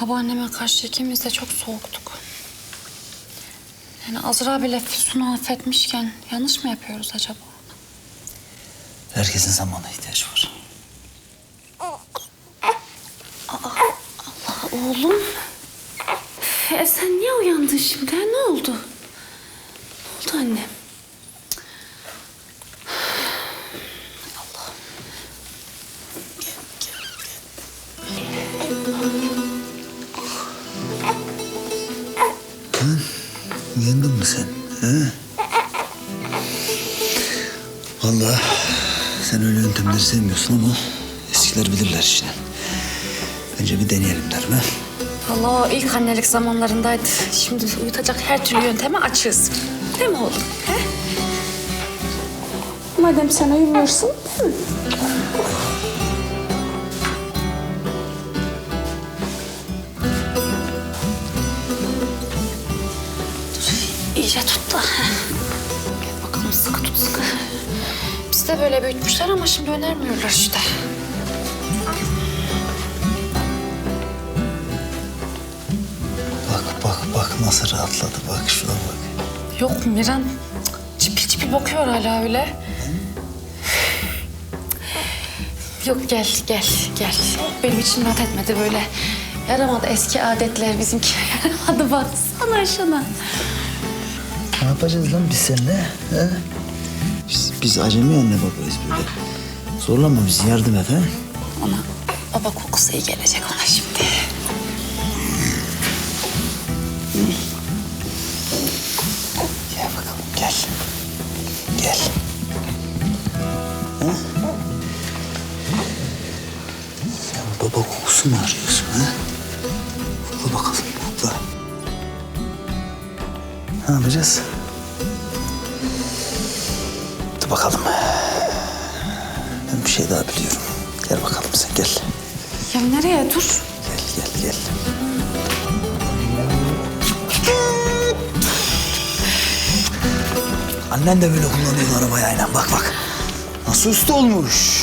Babaanneme karşı ikimiz de çok soğuktuk. Yani Azra bile Füsun'u affetmişken yanlış mı yapıyoruz acaba? Herkesin zamana ihtiyacı var. Oğlum. E sen niye uyandın şimdi? Ne oldu? Ne oldu annem? Uyandın mı sen? He? Vallahi sen öyle yöntemleri sevmiyorsun ama eskiler bilirler işte. Önce bir deneyelim derim ha. Valla o ilk annelik zamanlarındaydı. Şimdi uyutacak her türlü yönteme açığız. Değil mi oğlum? He? Madem sen uyumuyorsun, değil mi? Da. Gel bakalım sıkı tut sıkı. Biz de böyle büyütmüşler ama şimdi önermiyorlar işte. Bak bak bak nasıl rahatladı bak şuna bak. Yok Miran çipil çipil bakıyor hala öyle. Yok gel gel gel. Benim için rahat etmedi böyle. Yaramadı eski adetler bizimki. Yaramadı baksana şuna. Ne yapacağız lan biz seninle? He? Biz, biz acemi anne babayız böyle. Zorlama bizi yardım et ha. Ona baba kokusu iyi gelecek ona şimdi. Gel bakalım gel. Gel. Ha? Sen baba kokusu mu arıyorsun ha? Kokla bakalım kokla. Ne yapacağız? Dur bakalım. Ben bir şey daha biliyorum. Gel bakalım sen gel. Ya nereye dur? Gel gel gel. Annen de böyle kullanıyordu arabayı aynen bak bak. Nasıl usta olmuş.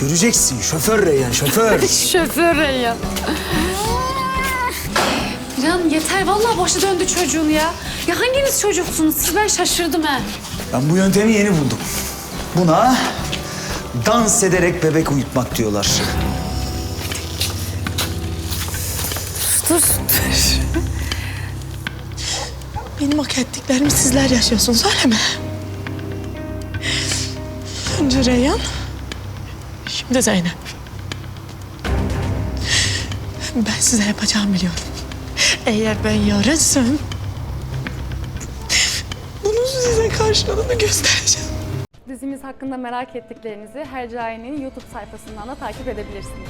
Göreceksin şoför Reyyan şoför. Şoför ya. Yeter vallahi başı döndü çocuğun ya. Ya hanginiz çocuksunuz? Siz ben şaşırdım ha. ben bu yöntemi yeni buldum. Buna dans ederek bebek uyutmak diyorlar. Dur dur. Benim hak ettiklerimi sizler yaşıyorsunuz öyle mi? Önce Reyhan, şimdi Zeynep. Ben size yapacağımı biliyorum. Eğer ben yarınsam... ...bunun size karşılığını göstereceğim. Dizimiz hakkında merak ettiklerinizi Hercai'nin YouTube sayfasından da takip edebilirsiniz.